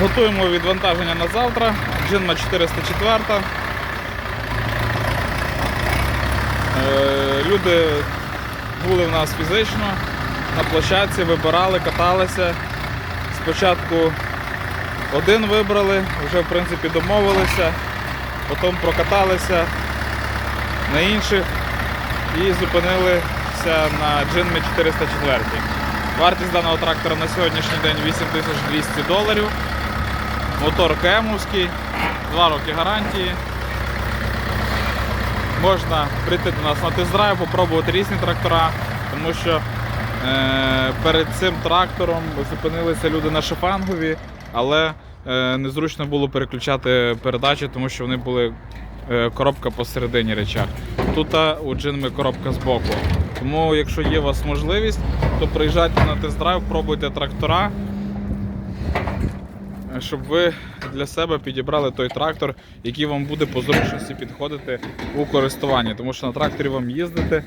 Готуємо відвантаження на завтра. Джинма 404. Е, Люди були в нас фізично на площадці, вибирали, каталися. Спочатку один вибрали, вже в принципі домовилися, потім прокаталися на інших і зупинилися на Джинмі 404. Вартість даного трактора на сьогоднішній день 8200 доларів. Мотор КМовський, 2 роки гарантії. Можна прийти до нас на тест-драйв, попробувати різні трактора, тому що е, перед цим трактором зупинилися люди на шифангові, але е, незручно було переключати передачі, тому що вони були е, коробка посередині речах. Тут у джинми коробка збоку. Тому, якщо є у вас можливість, то приїжджайте на тест-драйв, пробуйте трактора, щоб ви для себе підібрали той трактор, який вам буде по зручності підходити у користуванні. Тому що на тракторі вам їздити,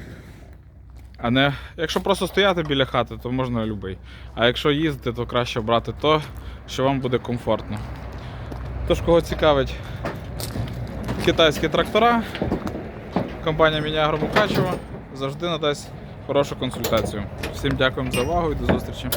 а не якщо просто стояти біля хати, то можна будь-який. А якщо їздити, то краще брати то, що вам буде комфортно. Тож, кого цікавить китайські трактора, компанія Мінягро Мукачева завжди надасть хорошу консультацію. Всім дякуємо за увагу і до зустрічі.